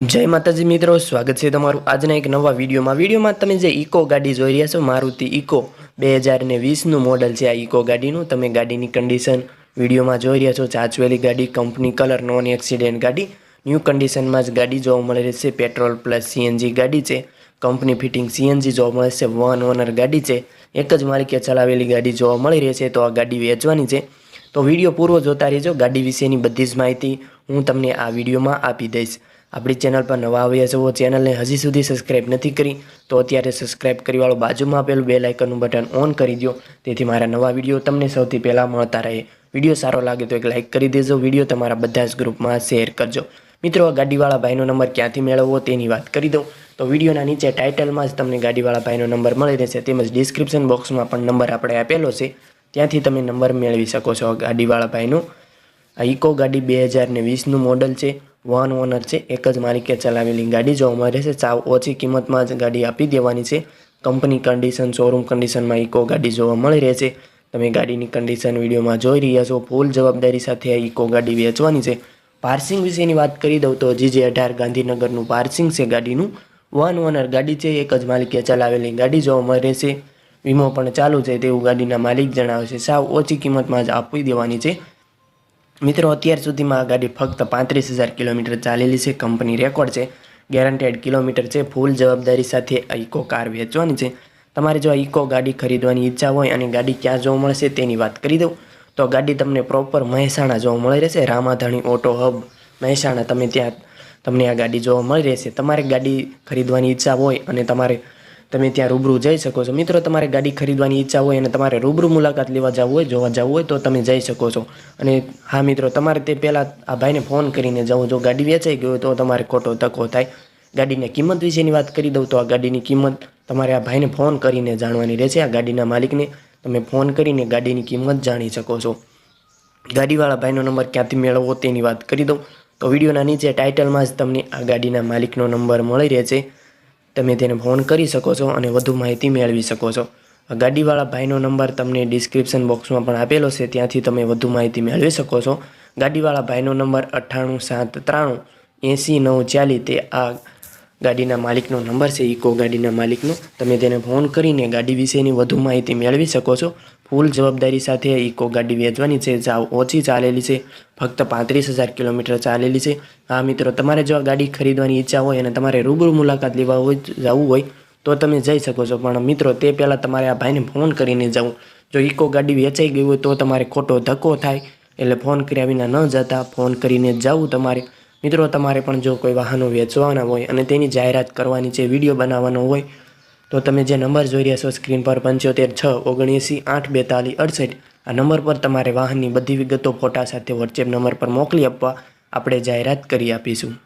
જય માતાજી મિત્રો, સ્વાગત છે તમારું આજના એક નવા વિડીયોમાં. વિડીયોમાં તમે જે ઇકો ગાડી જોઈ રહ્યા છો, મારુતિ ઇકો બે હજાર ને વીસનું મોડલ છે આ ઇકો ગાડીનું. તમે ગાડીની કન્ડિશન વિડીયોમાં જોઈ રહ્યા છો, ચાચવેલી ગાડી, કંપની કલર નોન એક્સિડેન્ટ ગાડી. ન્યૂ કન્ડિશનમાં જ ગાડી જોવા મળી રહેશે. પેટ્રોલ પ્લસ સીએનજી ગાડી છે. કંપની ફિટિંગ સીએનજી જોવા મળે છે વન ઓનર ગાડી છે. એક જ માલિકે ચલાવેલી ગાડી જોવા મળી રહી છે, તો આ ગાડી વેચવાની છે. તો વીડિયો પૂરો જોતા રહેજો. ગાડી વિશેની બધી જ માહિતી હું તમને આ વિડીયોમાં આપી દઈશ. આપણી ચેનલ પર નવા આવ્યા છો ચેનલને હજી સુધી સબસ્ક્રાઇબ નથી કરી, તો અત્યારે સબસ્ક્રાઇબ કરી વાળો બાજુમાં આપેલું બે લાઇકનનું બટન ઓન કરી દો તેથી મારા નવા વીડિયો તમને સૌથી પહેલાં મળતા રહે. વીડિયો સારો લાગે તો એક લાઇક કરી દેજો, વીડિયો તમારા બધા જ ગ્રુપમાં શેર કરજો. મિત્રો ગાડીવાળા ભાઈનો નંબર ક્યાંથી મેળવવો તેની વાત કરી દઉં. તો વિડીયોના નીચે ટાઇટલમાં જ તમને ગાડીવાળા ભાઈનો નંબર મળી રહેશે, તેમજ ડિસ્ક્રિપ્શન બોક્સમાં પણ નંબર આપણે આપેલો છે. ત્યાંથી તમે નંબર મેળવી શકો છો ગાડીવાળા ભાઈનો. આ ઇકો ગાડી બે હજાર ને વીસનું મોડલ છે. વન ઓનર છે, એક જ માલિકે ચલાવેલી ગાડી. જોવામાં રહેશે સાવ ઓછી કિંમતમાં જ ગાડી આપી દેવાની છે. કંપની કન્ડિશન શોરૂમ કન્ડિશનમાં ઇકો ગાડી જોવા મળી રહે છે. તમે ગાડીની કન્ડિશન વિડીયોમાં જોઈ રહ્યા છો. ફૂલ જવાબદારી સાથે આ ઇકો ગાડી વેચવાની છે. પાર્સિંગ વિશેની વાત કરી દઉં તો જીજે અઢાર ગાંધીનગરનું પાર્સિંગ છે ગાડીનું. વન ઓનર ગાડી છે, એક જ માલિકે ચલાવેલી ગાડી જોવા મળી રહેશે વીમો પણ ચાલુ છે, તેવું ગાડીના માલિક જણાવે છે. સાવ ઓછી કિંમતમાં જ આપી દેવાની છે. મિત્રો, અત્યાર સુધીમાં આ ગાડી ફક્ત પાંત્રીસ હજાર કિલોમીટર ચાલેલી છે. કંપની રેકોર્ડ છે. ગેરંટેડ કિલોમીટર છે. ફૂલ જવાબદારી સાથે ઇકો કાર વેચવાની છે. તમારે જો આ ઇકો ગાડી ખરીદવાની ઈચ્છા હોય અને ગાડી ક્યાં જોવા મળશે તેની વાત કરી દઉં. તો ગાડી તમને પ્રોપર મહેસાણા જોવા મળી રહેશે. Ramadhani auto hub Mehsana. તમે ત્યાં તમને આ ગાડી જોવા મળી રહેશે. તમારે ગાડી ખરીદવાની ઈચ્છા હોય અને તમારે તમે ત્યાં રૂબરૂ જઈ શકો છો. મિત્રો, તમારે ગાડી ખરીદવાની ઈચ્છા હોય અને તમારે રૂબરૂ મુલાકાત લેવા જવું હોય, જોવા જવું હોય, તો તમે જઈ શકો છો. અને હા, મિત્રો, તમારે તે પહેલાં આ ભાઈને ફોન કરીને જવું જો ગાડી વેચાઈ ગઈ હોય, તો તમારે ખોટો તકો થાય. ગાડીની કિંમત વિશેની વાત કરી દઉં તો આ ગાડીની કિંમત તમારે આ ભાઈને ફોન કરીને જાણવાની રહેશે. આ ગાડીના માલિકને તમે ફોન કરીને ગાડીની કિંમત જાણી શકો છો. ગાડીવાળા ભાઈનો નંબર ક્યાંથી મેળવવો તેની વાત કરી દઉં. તો વિડીયોના નીચે ટાઇટલમાં જ તમને આ ગાડીના માલિકનો નંબર મળી રહેશે. તમે તેને ફોન કરી શકો છો અને વધુ માહિતી મેળવી શકો છો. ગાડીવાળા ભાઈનો નંબર તમને ડિસ્ક્રિપ્શન બોક્સમાં પણ આપેલો છે, ત્યાંથી તમે વધુ માહિતી મેળવી શકો છો. ગાડીવાળા ભાઈનો નંબર અઠ્ઠાણું સાત ત્રાણું એંસી નવ ચાલી તે આ ગાડીના માલિકનો નંબર છે, ઇકો ગાડીના માલિકનો. તમે તેને ફોન કરીને ગાડી વિશેની વધુ માહિતી મેળવી શકો છો. ફૂલ જવાબદારી સાથે ઇકો ગાડી વેચવાની છે. જાવ ઓછી ચાલેલી છે. ફક્ત પાંત્રીસ હજાર કિલોમીટર ચાલેલી છે. હા, મિત્રો, તમારે જો આ ગાડી ખરીદવાની ઈચ્છા હોય અને તમારે રૂબરૂ મુલાકાત લેવા હોય, જવું હોય, તો તમે જઈ શકો છો. પણ મિત્રો, તે પહેલાં તમારે આ ભાઈને ફોન કરીને જવું. જો ઇકો ગાડી વેચાઈ ગઈ હોય તો તમારે ખોટો ધક્કો થાય, એટલે ફોન કર્યા વિના ન જતા ફોન કરીને જવું તમારે. મિત્રો, તમારે પણ જો કોઈ વાહનો વેચવાના હોય અને તેની જાહેરાત કરવાની છે, વીડિયો બનાવવાનો હોય તો તમે જે નંબર જોઈ રહ્યા છો, સ્ક્રીન પર પંચોતેર, છ, ઓગણએંસી, આઠ, બેતાલીસ, અડસઠ, આ નંબર પર તમારે વાહનની બધી વિગતો ફોટા સાથે વોટ્સએપ નંબર પર મોકલી આપવા આપણે જાહેરાત કરી આપીશું.